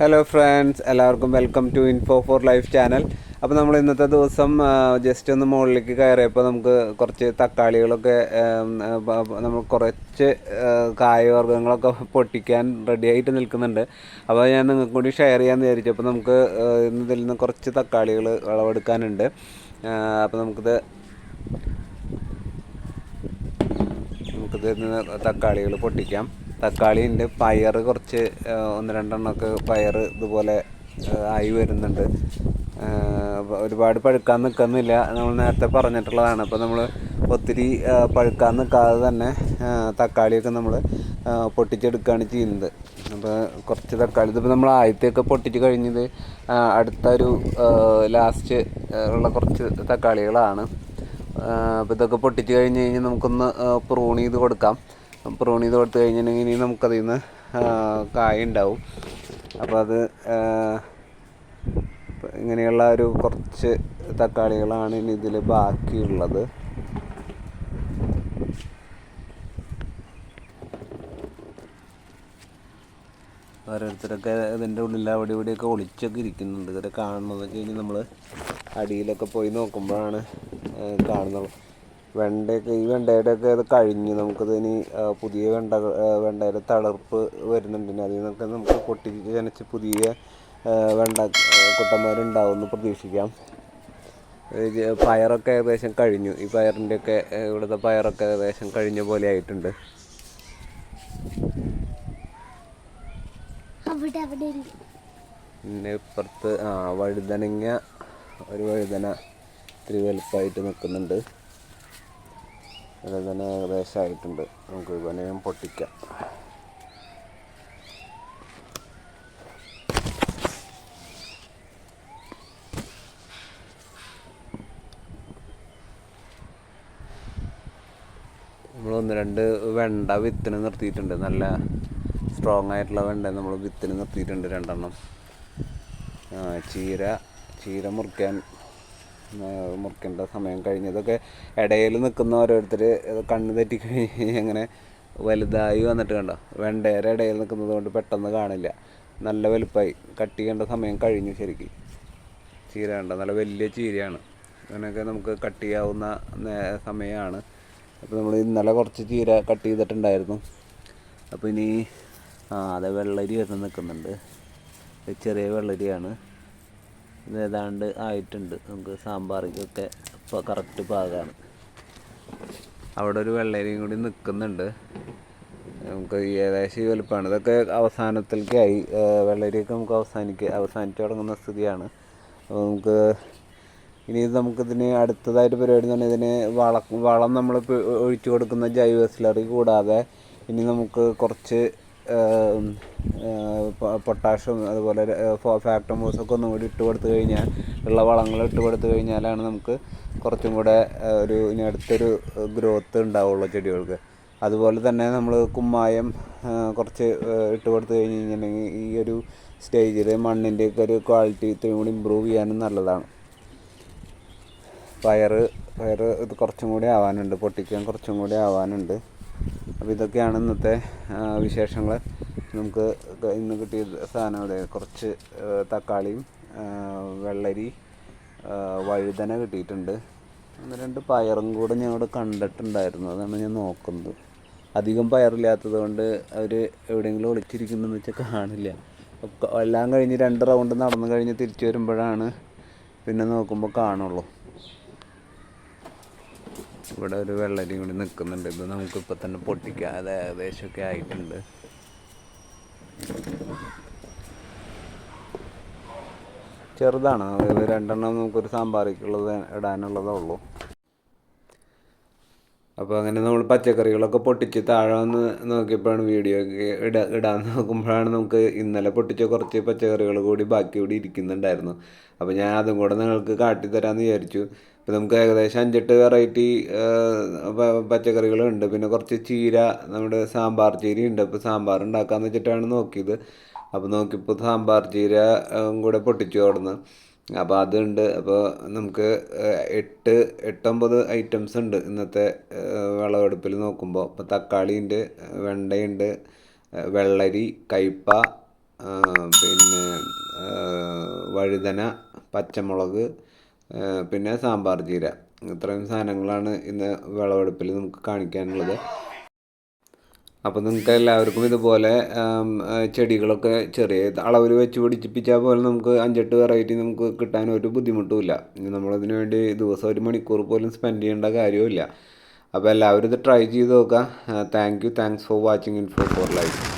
Hello friends എല്ലാവർക്കും welcome to info for life channel അപ്പോൾ നമ്മൾ ഇന്നത്തെ ദിവസം ജസ്റ്റ് ഒന്ന് മുകളിലേക്ക് കയറിയപ്പോൾ നമുക്ക് കുറച്ച് തക്കാളികളൊക്കെ നമ്മൾ കുറച്ച് കായവർഗങ്ങളൊക്കെ പൊട്ടിക്കാൻ റെഡിയായിട്ട് നിൽക്കുന്നുണ്ട്. അപ്പോൾ ഞാൻ നിങ്ങൾക്ക് കൂടി ഷെയർ ചെയ്യാമെന്ന് വിചാരിച്ചു അപ്പോൾ നമുക്ക് ഇതിൽ നിന്ന് കുറച്ച് തക്കാളികൾ വിളവെടുക്കാനുണ്ട് അപ്പോൾ നമുക്കിത് നമുക്കിത് തക്കാളികൾ പൊട്ടിക്കാം. തക്കാളി ഉണ്ട് പയർ കുറച്ച് ഒന്ന് രണ്ടെണ്ണമൊക്കെ പയർ ഇതുപോലെ ആയി വരുന്നുണ്ട്. ഒരുപാട് പഴുക്കാൻ നിൽക്കുന്നില്ല. നമ്മൾ നേരത്തെ പറഞ്ഞിട്ടുള്ളതാണ്. അപ്പോൾ നമ്മൾ ഒത്തിരി പഴുക്കാൻ നിൽക്കാതെ തന്നെ തക്കാളിയൊക്കെ നമ്മൾ പൊട്ടിച്ചെടുക്കുകയാണ് ചെയ്യുന്നത്. അപ്പോൾ കുറച്ച് തക്കാളി ഇതിപ്പോൾ നമ്മൾ ആദ്യത്തെയൊക്കെ പൊട്ടിച്ച് കഴിഞ്ഞത് അടുത്തൊരു ലാസ്റ്റ് ഉള്ള കുറച്ച് തക്കാളികളാണ്. അപ്പോൾ ഇതൊക്കെ പൊട്ടിച്ച് കഴിഞ്ഞ് കഴിഞ്ഞാൽ നമുക്കൊന്ന് പ്രൂൺ ചെയ്ത് കൊടുക്കാം. പ്രൂൺ തോർത്ത് കഴിഞ്ഞിട്ടുണ്ടെങ്കിൽ ഇനി നമുക്കതിൽ നിന്ന് കായ ഉണ്ടാവും അപ്പോൾ അത് ഇങ്ങനെയുള്ള ഒരു കുറച്ച് തക്കാളികളാണ് ഇനി ഇതിൽ ബാക്കിയുള്ളത്. ഓരോരുത്തരൊക്കെ ഇതിന്റെ ഉള്ളിൽ അവിടെ ഇവിടെയൊക്കെ ഒളിച്ചൊക്കെ ഇരിക്കുന്നുണ്ട്. ഇതൊക്കെ കാണുന്നത് ഇനി നമ്മൾ അടിയിലൊക്കെ പോയി നോക്കുമ്പോഴാണ് കാണുന്നത്. വെണ്ടയൊക്കെ ഈ വെണ്ടയുടെയൊക്കെ ഇത് കഴിഞ്ഞ്. നമുക്കത് ഇനി പുതിയ വെണ്ട വെണ്ടയുടെ തളർപ്പ് വരുന്നുണ്ട്. ഇനി അതിൽ നിന്നൊക്കെ നമുക്ക് കൊട്ടി ജനിച്ച് പുതിയ വെണ്ട കുട്ടന്മാരുണ്ടാവും എന്ന് പ്രതീക്ഷിക്കാം. പയറൊക്കെ ഏകദേശം കഴിഞ്ഞു. ഈ പയറിന്റെയൊക്കെ ഇവിടുത്തെ പയറൊക്കെ ഏകദേശം കഴിഞ്ഞ പോലെ ആയിട്ടുണ്ട്. പിന്നെ ഇപ്പുറത്ത് ആ വഴുതനങ്ങ ഒരു വഴുതന ഇത്തിരി വലുപ്പമായിട്ട് നിൽക്കുന്നുണ്ട്. വഴുതന ഏകദേശം ആയിട്ടുണ്ട്. നമുക്ക് വനയം പൊട്ടിക്കാം. നമ്മളൊന്ന് രണ്ട് വെണ്ട വിത്തിന് നിർത്തിയിട്ടുണ്ട്. നല്ല സ്ട്രോങ് ആയിട്ടുള്ള വെണ്ട നമ്മൾ വിത്തിന് നിർത്തിയിട്ടുണ്ട് രണ്ടെണ്ണം. ചീര ചീര മുറിക്കാൻ മുറിക്കേണ്ട സമയം കഴിഞ്ഞു. ഇതൊക്കെ ഇടയിൽ നിൽക്കുന്ന ഓരോരുത്തർ കണ്ണ് തെറ്റി കഴിഞ്ഞ് അങ്ങനെ വലുതായി വന്നിട്ട് കണ്ടോ? വെണ്ടേരെ ഇടയിൽ നിൽക്കുന്നത് കൊണ്ട് പെട്ടെന്ന് കാണില്ല. നല്ല വലുപ്പമായി കട്ട് ചെയ്യേണ്ട സമയം കഴിഞ്ഞു ശരിക്കും. ചീര കണ്ട? നല്ല വലിയ ചീരയാണ്. അങ്ങനെയൊക്കെ നമുക്ക് കട്ട് ചെയ്യാവുന്ന സമയമാണ്. അപ്പോൾ നമ്മൾ ഇന്നലെ കുറച്ച് ചീര കട്ട് ചെയ്തിട്ടുണ്ടായിരുന്നു. അപ്പോൾ ഇനി ആ അതെ വെള്ളരി വരുന്ന നിൽക്കുന്നുണ്ട്. ചെറിയ വെള്ളരിയാണ്. ഇത് ഏതാണ്ട് ആയിട്ടുണ്ട്. നമുക്ക് സാമ്പാറിക്കൊക്കെ ഇപ്പോൾ കറക്റ്റ് പാകമാണ് അവിടെ ഒരു വെള്ളരിയും കൂടി നിൽക്കുന്നുണ്ട് നമുക്ക് ഏകദേശം ഈ വലുപ്പമാണ് ഇതൊക്കെ അവസാനത്തിലേക്കായി. വെള്ളരിയൊക്കെ നമുക്ക് അവസാനിക്കുക അവസാനിച്ച് തുടങ്ങുന്ന സ്ഥിതിയാണ്. അപ്പോൾ നമുക്ക് ഇനി നമുക്കിതിന് അടുത്തതായിട്ട് പരിപാടി എന്ന് പറഞ്ഞാൽ ഇതിന് വള വളം നമ്മൾ ഒഴിച്ചു കൊടുക്കുന്ന ജൈവ സിലറി കൂടാതെ ഇനി നമുക്ക് കുറച്ച് പൊട്ടാഷ്യം അതുപോലെ ഫാക്ടമോസ് ഒക്കെ ഒന്നും കൂടി ഇട്ട് കൊടുത്തു കഴിഞ്ഞാൽ ഉള്ള വളങ്ങൾ ഇട്ട് കൊടുത്തു കഴിഞ്ഞാലാണ് നമുക്ക് കുറച്ചും കൂടെ ഒരു ഇനി അടുത്തൊരു ഗ്രോത്ത് ഉണ്ടാവുള്ളൂ ചെടികൾക്ക്. അതുപോലെ തന്നെ നമ്മൾ കുമ്മായം കുറച്ച് ഇട്ട് കൊടുത്തു കഴിഞ്ഞ് കഴിഞ്ഞിട്ടുണ്ടെങ്കിൽ ഈ ഒരു സ്റ്റേജിൽ മണ്ണിന്റെയൊക്കെ ഒരു ക്വാളിറ്റി ഇത്രയും കൂടി ഇമ്പ്രൂവ് ചെയ്യാനും നല്ലതാണ്. പയർ പയർ ഇത് കുറച്ചും കൂടി ആവാനുണ്ട് പൊട്ടിക്കാൻ കുറച്ചും കൂടി ആവാനുണ്ട്. അപ്പോൾ ഇതൊക്കെയാണ് ഇന്നത്തെ വിശേഷങ്ങൾ നമുക്ക് ഇന്ന് കിട്ടിയ സാധനങ്ങൾ കുറച്ച് തക്കാളിയും വെള്ളരി വഴുതന കിട്ടിയിട്ടുണ്ട്. ഒന്ന് രണ്ട് പയറും കൂടെ ഇവിടെ കണ്ടിട്ടുണ്ടായിരുന്നു. അതാണ് ഞാൻ നോക്കുന്നത്. അധികം പയറില്ലാത്തത് കൊണ്ട് അവർ എവിടെയെങ്കിലും ഒളിച്ചിരിക്കുന്നതെന്ന് വെച്ചാൽ കാണില്ല. എല്ലാം കഴിഞ്ഞ് രണ്ട് റൗണ്ട് നടന്നു കഴിഞ്ഞ് തിരിച്ചു വരുമ്പോഴാണ് പിന്നെ നോക്കുമ്പോൾ കാണുള്ളൂ. ഇവിടെ ഒരു വെള്ളരി കൂടി നിൽക്കുന്നുണ്ട്. ഇത് നമുക്കിപ്പോൾ തന്നെ പൊട്ടിക്കാതെ ഏകദേശമൊക്കെ ആയിട്ടുണ്ട്. ചെറുതാണ്. അതായത് രണ്ടെണ്ണം നമുക്കൊരു സാമ്പാറിക്കുള്ളത് ഇടാനുള്ളതേ ഉള്ളൂ അപ്പോൾ അങ്ങനെ നമ്മൾ പച്ചക്കറികളൊക്കെ പൊട്ടിച്ച് താഴെ വന്ന് നോക്കിയപ്പോഴാണ് വീഡിയോ ഇട ഇടാൻ നോക്കുമ്പോഴാണ് നമുക്ക് ഇന്നലെ പൊട്ടിച്ച കുറച്ച് പച്ചക്കറികൾ കൂടി ബാക്കി കൂടി ഇരിക്കുന്നുണ്ടായിരുന്നു. അപ്പോൾ ഞാൻ അതും കൂടെ നിങ്ങൾക്ക് കാട്ടിത്തരാമെന്ന് വിചാരിച്ചു. ഇപ്പോൾ നമുക്ക് ഏകദേശം അഞ്ചെട്ട് വെറൈറ്റി പച്ചക്കറികളുണ്ട്. പിന്നെ കുറച്ച് ചീര നമ്മുടെ സാമ്പാർ ചീര ഉണ്ട് അപ്പോൾ സാമ്പാർ ഉണ്ടാക്കാമെന്ന് വെച്ചിട്ടാണ് നോക്കിയത്. അപ്പോൾ നോക്കിയപ്പോൾ സാമ്പാർ ചീര കൂടെ പൊട്ടിച്ചു അവിടുന്ന് അപ്പോൾ അതുണ്ട്. അപ്പോൾ നമുക്ക് എട്ട് എട്ടൊമ്പത് ഐറ്റംസ് ഉണ്ട് ഇന്നത്തെ വിളവെടുപ്പിൽ നോക്കുമ്പോൾ. ഇപ്പോൾ തക്കാളി ഉണ്ട് വെണ്ടയുണ്ട് വെള്ളരി കയ്പ പിന്നെ വഴുതന പച്ചമുളക് പിന്നെ സാമ്പാർ ചീര. ഇത്രയും സാധനങ്ങളാണ് ഇന്ന് വിളവെടുപ്പിൽ നമുക്ക് കാണിക്കാനുള്ളത്. അപ്പോൾ നിങ്ങൾക്ക് എല്ലാവർക്കും ഇതുപോലെ ചെടികളൊക്കെ ചെറിയ അളവിൽ വെച്ച് പിടിപ്പിച്ചാൽ പോലെ നമുക്ക് അഞ്ചെട്ട് വെറൈറ്റി നമുക്ക് കിട്ടാൻ ഒരു ബുദ്ധിമുട്ടുമില്ല. നമ്മളതിന് വേണ്ടി ദിവസം ഒരു മണിക്കൂർ പോലും സ്പെൻഡ് ചെയ്യേണ്ട കാര്യമില്ല അപ്പോൾ എല്ലാവരും ഇത് ട്രൈ ചെയ്ത് നോക്കുക. Thank you thanks for watching info for life